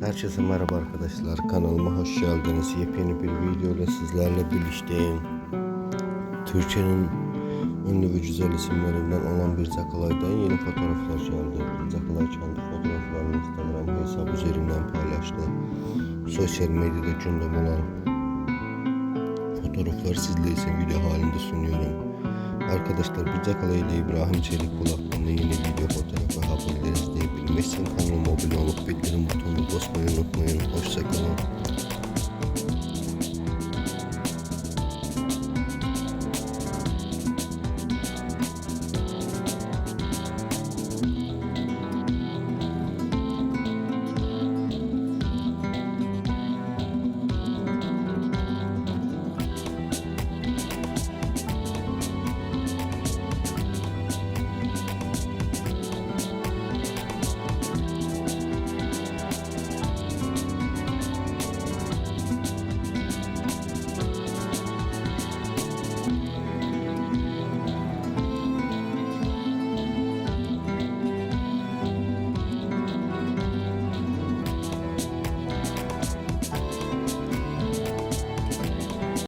Herkese merhaba arkadaşlar. Kanalıma hoş geldiniz. Yepyeni bir video ile sizlerle birlikteyim. Türkiye'nin ünlü ve güzel isimlerinden olan bir Zakalay'dan yeni fotoğraflar geldi. Zakalay kendi fotoğraflarını Instagram hesabı üzerinden paylaştı. Sosyal medyada gündem olan fotoğraflar sizler için video halinde sunuyorum. Arkadaşlar bir Zakalay ile İbrahim Çelik hakkında yeni video fotoğraf ve haberleri izleyebilmek için kanalıma abone olup bildirim butonuna basmayı unutmayın.